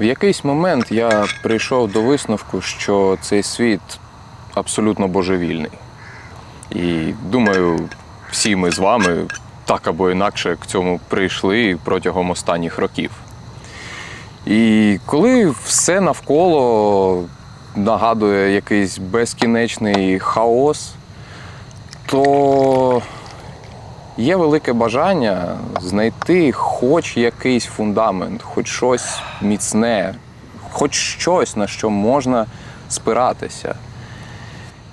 В якийсь момент я прийшов до висновку, що цей світ абсолютно божевільний. І думаю, всі ми з вами так або інакше к цьому прийшли протягом останніх років. І коли все навколо нагадує якийсь безкінечний хаос, то є велике бажання знайти хоч якийсь фундамент, хоч щось міцне, хоч щось, на що можна спиратися.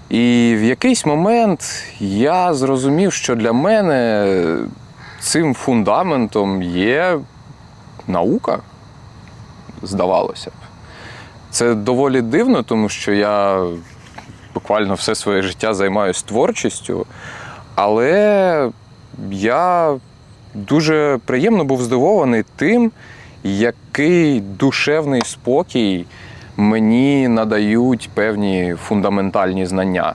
І в якийсь момент я зрозумів, що для мене цим фундаментом є наука, здавалося б. Це доволі дивно, тому що я буквально все своє життя займаюся творчістю, але я дуже приємно був здивований тим, який душевний спокій мені надають певні фундаментальні знання.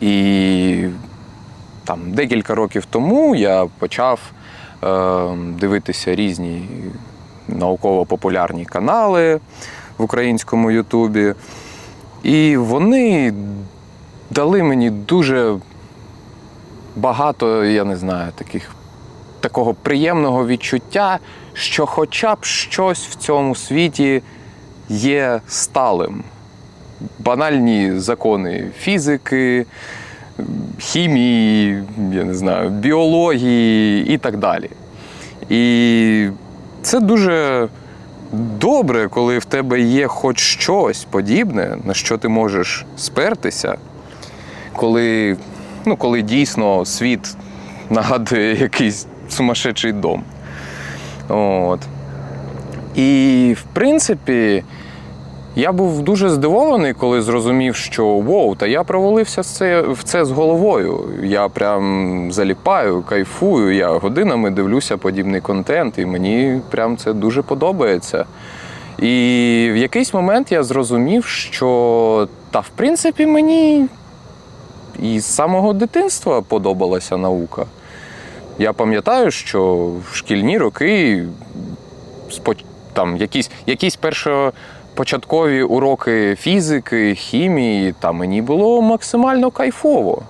І там декілька років тому я почав е, дивитися різні науково-популярні канали в українському Ютубі. І вони дали мені дуже багато, я не знаю, таких, такого приємного відчуття, що хоча б щось в цьому світі є сталим. Банальні закони фізики, хімії, я не знаю, біології і так далі. І це дуже добре, коли в тебе є хоч щось подібне, на що ти можеш спертися, коли, ну, коли дійсно світ нагадує якийсь сумасшедший дом. От. І, в принципі, я був дуже здивований, коли зрозумів, що воу, та я провалився в це, в це з головою. Я прям заліпаю, кайфую. Я годинами дивлюся подібний контент, і мені прям це дуже подобається. І в якийсь момент я зрозумів, що та в принципі мені і з самого дитинства подобалася наука. Я пам'ятаю, що в шкільні роки там якісь, якісь першопочаткові уроки фізики, хімії, та мені було максимально кайфово.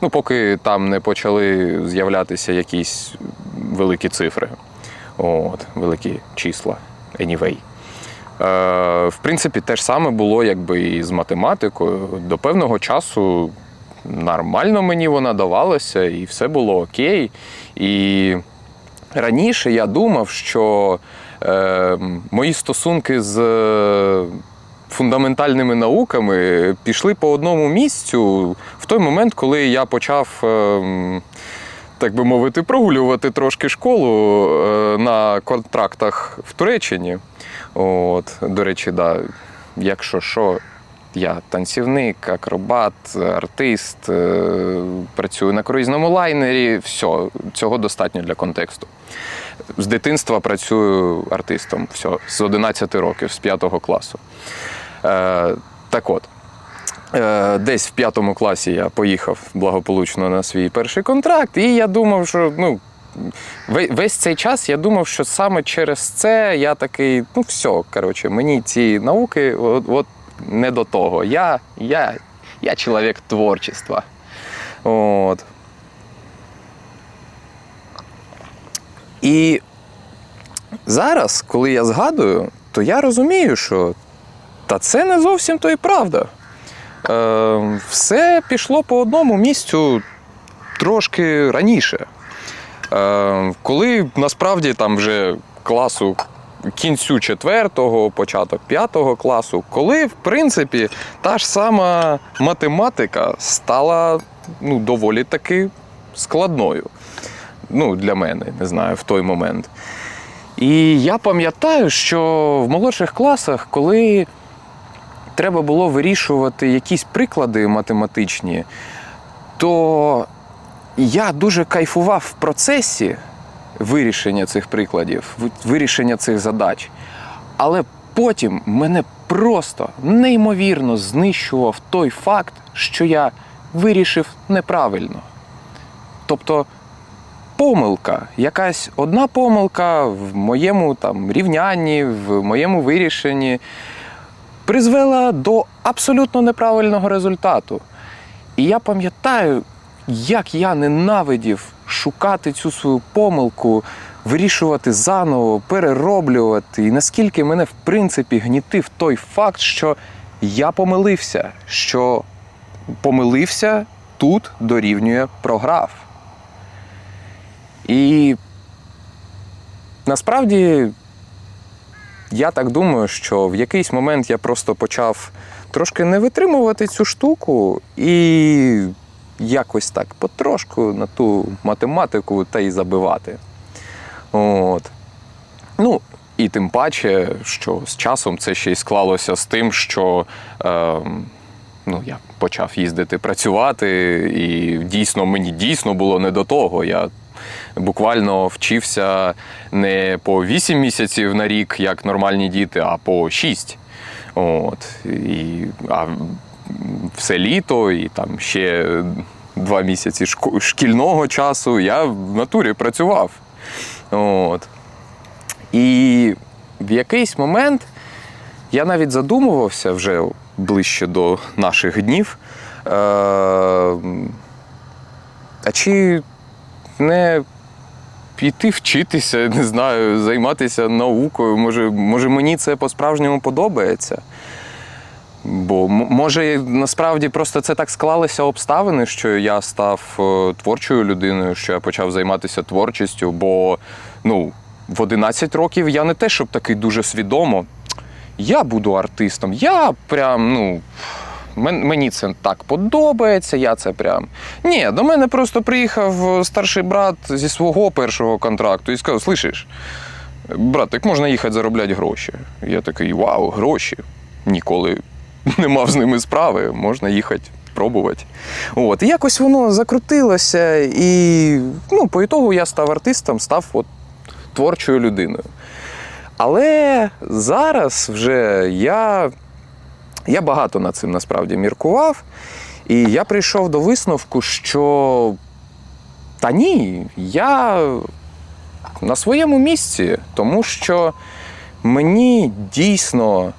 Ну, поки там не почали з'являтися якісь великі цифри. От, великі числа. Anyway. Е, в принципі, те ж саме було якби і з математикою. До певного часу нормально мені вона давалася, і все було окей. І раніше я думав, що е, мої стосунки з е, фундаментальними науками пішли по одному місцю в той момент, коли я почав. е, так би мовити, прогулювати трошки школу е, на контрактах в Туреччині. От, до речі, да, якщо що, я танцівник, акробат, артист, е, працюю на круїзному лайнері. Все, цього достатньо для контексту. З дитинства працюю артистом. Все, з 11 років, з 5 класу. Е, так от. Е, Десь в п'ятому класі я поїхав благополучно на свій перший контракт, і я думав, що ну, весь цей час я думав, що саме через це я такий, ну все, коротше, мені ці науки от, от не до того. Я, я, я чоловік творчества. От. І зараз, коли я згадую, то я розумію, що та це не зовсім то і правда. Е, все пішло по одному місцю трошки раніше. Е, коли насправді там вже класу кінцю четвертого, початок п'ятого класу, коли, в принципі, та ж сама математика стала ну, доволі таки складною. Ну, для мене, не знаю, в той момент. І я пам'ятаю, що в молодших класах, коли треба було вирішувати якісь приклади математичні, то я дуже кайфував в процесі вирішення цих прикладів, вирішення цих задач. Але потім мене просто неймовірно знищував той факт, що я вирішив неправильно. Тобто помилка, якась одна помилка в моєму там рівнянні, в моєму вирішенні призвела до абсолютно неправильного результату. І я пам'ятаю, як я ненавидів шукати цю свою помилку, вирішувати заново, перероблювати, і наскільки мене в принципі гнітив той факт, що я помилився, що помилився тут дорівнює програв. І насправді я так думаю, що в якийсь момент я просто почав трошки не витримувати цю штуку і якось так потрошку на ту математику та й забивати. От. Ну, і тим паче, що з часом це ще й склалося з тим, що е, ну, я почав їздити працювати, і дійсно мені дійсно було не до того. Я буквально вчився не по 8 місяців на рік, як нормальні діти, а по 6. От. І, а все літо, і там ще два місяці шкільного часу я в натурі працював. От. І в якийсь момент я навіть задумувався вже ближче до наших днів. Е- а чи не піти вчитися, не знаю, займатися наукою? Може, може мені це по-справжньому подобається? Бо може насправді просто це так склалися обставини, що я став е, творчою людиною, що я почав займатися творчістю, бо ну, в 11 років я не те, щоб такий дуже свідомо. Я буду артистом. Я прям, ну. Мені це так подобається, я це прям. Ні, до мене просто приїхав старший брат зі свого першого контракту і сказав: слышиш, братик, можна їхати заробляти гроші. Я такий, вау, гроші. Ніколи не мав з ними справи, можна їхати. Пробувати. От. І якось воно закрутилося, і ну, по ітогу я став артистом, став от творчою людиною. Але зараз вже я, я багато над цим насправді міркував, і я прийшов до висновку, що та ні, я на своєму місці, тому що мені дійсно.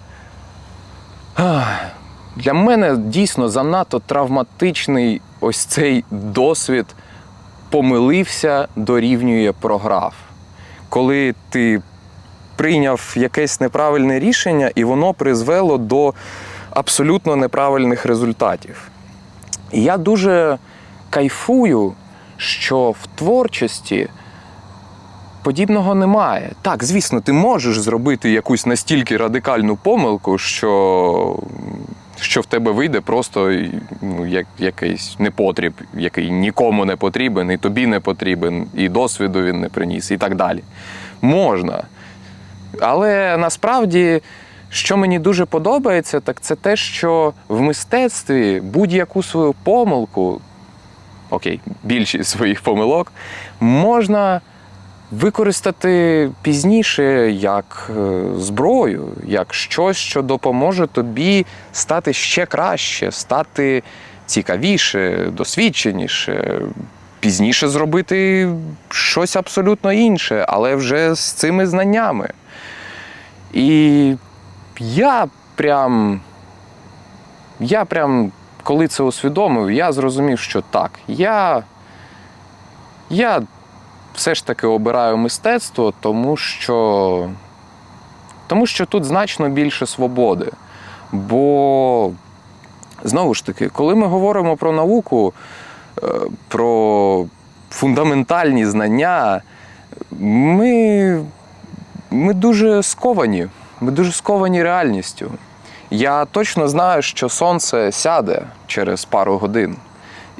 Для мене дійсно занадто травматичний ось цей досвід помилився дорівнює програв. Коли ти прийняв якесь неправильне рішення, і воно призвело до абсолютно неправильних результатів. І я дуже кайфую, що в творчості подібного немає. Так, звісно, ти можеш зробити якусь настільки радикальну помилку, що, що в тебе вийде просто ну, як, якийсь непотріб, який нікому не потрібен, і тобі не потрібен, і досвіду він не приніс, і так далі. Можна. Але насправді, що мені дуже подобається, так це те, що в мистецтві будь-яку свою помилку, окей, більшість своїх помилок, можна використати пізніше як е, зброю, як щось, що допоможе тобі стати ще краще, стати цікавіше, досвідченіше, пізніше зробити щось абсолютно інше, але вже з цими знаннями. І я прям, я прям, коли це усвідомив, я зрозумів, що так, я, я все ж таки обираю мистецтво, тому що, тому що тут значно більше свободи. Бо, знову ж таки, коли ми говоримо про науку, е, про фундаментальні знання, ми, ми дуже сковані. Ми дуже сковані реальністю. Я точно знаю, що сонце сяде через пару годин.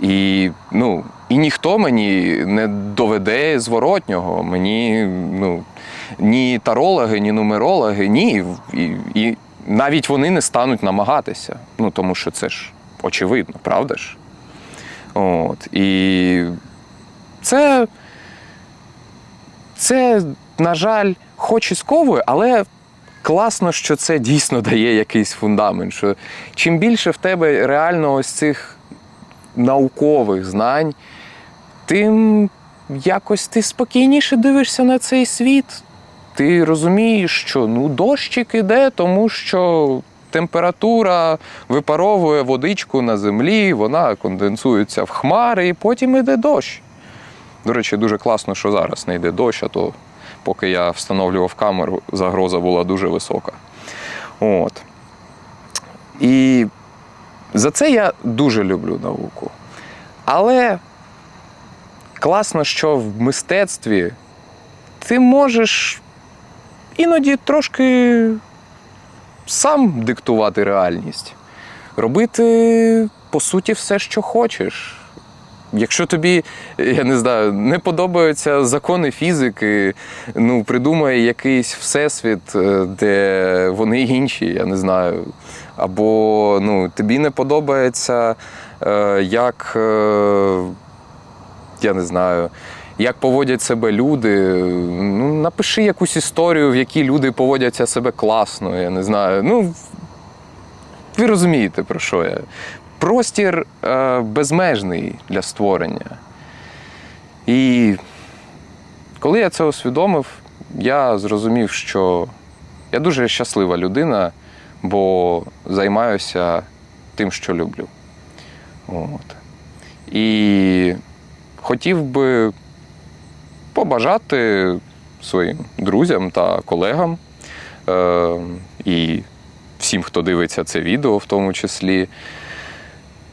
І, ну, і ніхто мені не доведе зворотнього. Мені ну, ні тарологи, ні нумерологи, ні. І, і навіть вони не стануть намагатися. Ну, тому що це ж очевидно, правда ж? От. І це, це, на жаль, хоч і сковує, але класно, що це дійсно дає якийсь фундамент. Що чим більше в тебе реально ось цих наукових знань, тим якось ти спокійніше дивишся на цей світ. Ти розумієш, що ну дощик іде, тому що температура випаровує водичку на землі, вона конденсується в хмари, і потім іде дощ. До речі, дуже класно, що зараз не йде дощ, а то поки я встановлював камеру, загроза була дуже висока. От. І за це я дуже люблю науку. Але класно, що в мистецтві ти можеш іноді трошки сам диктувати реальність, робити по суті все, що хочеш. Якщо тобі, я не знаю, не подобаються закони фізики, ну придумай якийсь всесвіт, е, де вони інші, я не знаю. Або ну, тобі не подобається, е, як е, я не знаю, як поводять себе люди. Ну, напиши якусь історію, в якій люди поводяться себе класно, я не знаю. Ну, ви розумієте, про що я. Простір е, безмежний для створення. І коли я це усвідомив, я зрозумів, що я дуже щаслива людина, бо займаюся тим, що люблю. От. І хотів би побажати своїм друзям та колегам е, і всім, хто дивиться це відео, в тому числі.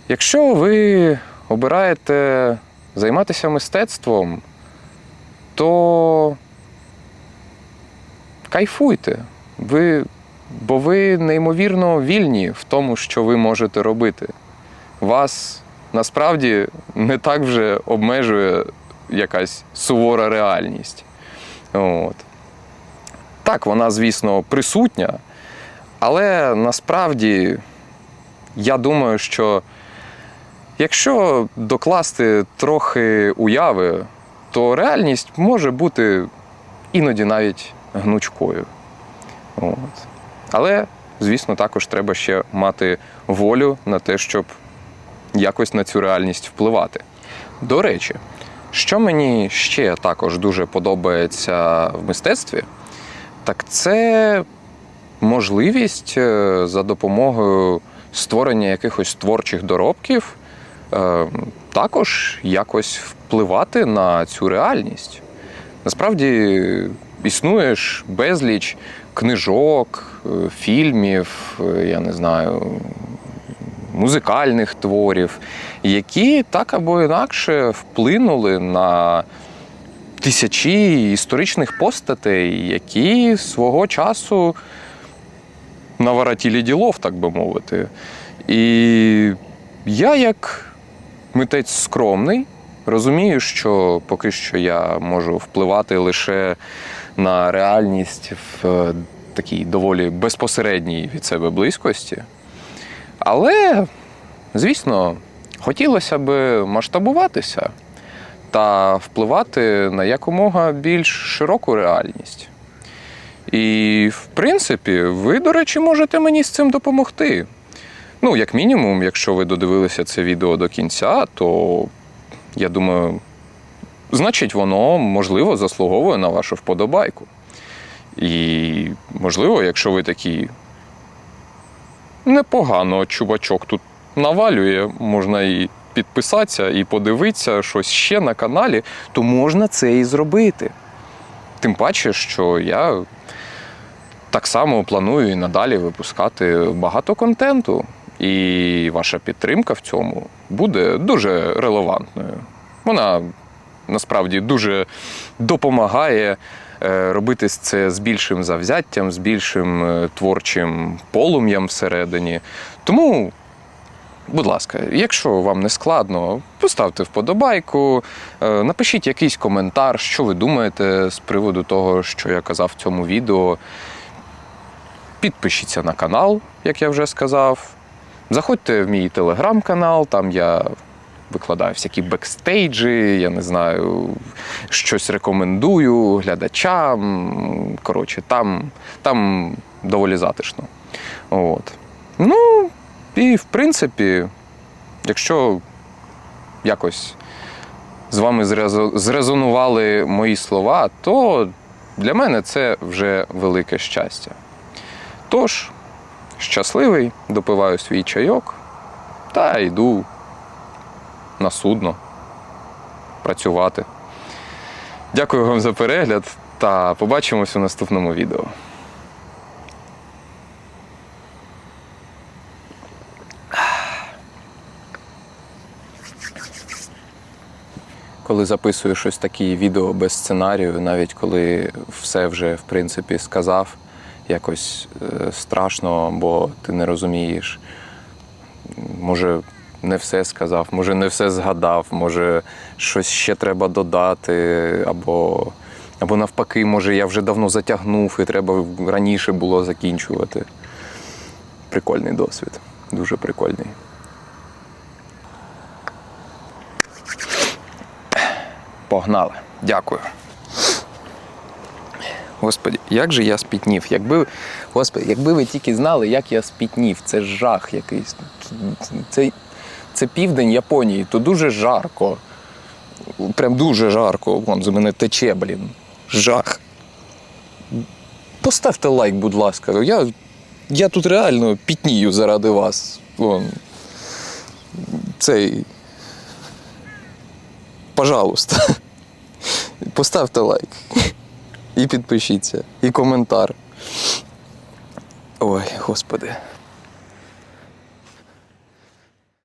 Якщо ви обираєте займатися мистецтвом, то кайфуйте. Ви, бо ви неймовірно вільні в тому, що ви можете робити. Вас насправді не так вже обмежує якась сувора реальність. От. Так, вона, звісно, присутня, але насправді я думаю, що якщо докласти трохи уяви, то реальність може бути іноді навіть гнучкою. От. Але, звісно, також треба ще мати волю на те, щоб якось на цю реальність впливати. До речі, що мені ще також дуже подобається в мистецтві, так це можливість е, за допомогою створення якихось творчих доробків е, також якось впливати на цю реальність. Насправді існує ж безліч книжок, е, фільмів, е, я не знаю, музикальних творів, які так або інакше вплинули на тисячі історичних постатей, які свого часу наворотили ділов, так би мовити. І я, як митець скромний, розумію, що поки що я можу впливати лише на реальність в е, такій доволі безпосередній від себе близькості. Але, звісно, хотілося б масштабуватися та впливати на якомога більш широку реальність. І, в принципі, ви, до речі, можете мені з цим допомогти. Ну, як мінімум, якщо ви додивилися це відео до кінця, то я думаю, значить, воно можливо заслуговує на вашу вподобайку. І, можливо, якщо ви такі непогано чувачок тут навалює, можна і підписатися, і подивитися щось ще на каналі, то можна це і зробити. Тим паче, що я так само планую і надалі випускати багато контенту. І ваша підтримка в цьому буде дуже релевантною. Вона насправді дуже допомагає е, робити це з більшим завзяттям, з більшим е, творчим полум'ям всередині. Тому, будь ласка, якщо вам не складно, поставте вподобайку, е, напишіть якийсь коментар, що ви думаєте з приводу того, що я казав в цьому відео. Підпишіться на канал, як я вже сказав. Заходьте в мій телеграм-канал, там я викладаю всякі бекстейджі, я не знаю, щось рекомендую глядачам. Коротше, там, там доволі затишно. От. Ну, і в принципі, якщо якось з вами зрезонували мої слова, то для мене це вже велике щастя. Тож, щасливий, допиваю свій чайок та йду на судно працювати. Дякую вам за перегляд та побачимось у наступному відео. Коли записую щось такі відео без сценарію, навіть коли все вже в принципі сказав, якось е, страшно, бо ти не розумієш. Може, не все сказав, може, не все згадав, може, щось ще треба додати, або, або навпаки, може, я вже давно затягнув і треба раніше було закінчувати. Прикольний досвід, дуже прикольний. Погнали. Дякую. Господі, як же я спітнів? Якби, Господи, якби ви тільки знали, як я спітнів, це жах якийсь. Це, це південь Японії, то дуже жарко. Прям дуже жарко. Вон, за мене тече, блін. Жах. Поставте лайк, будь ласка. Я, я тут реально пітнію заради вас. Вон. Цей. Пожалуйста. Поставте лайк. І підпишіться, і коментар. Ой, господи.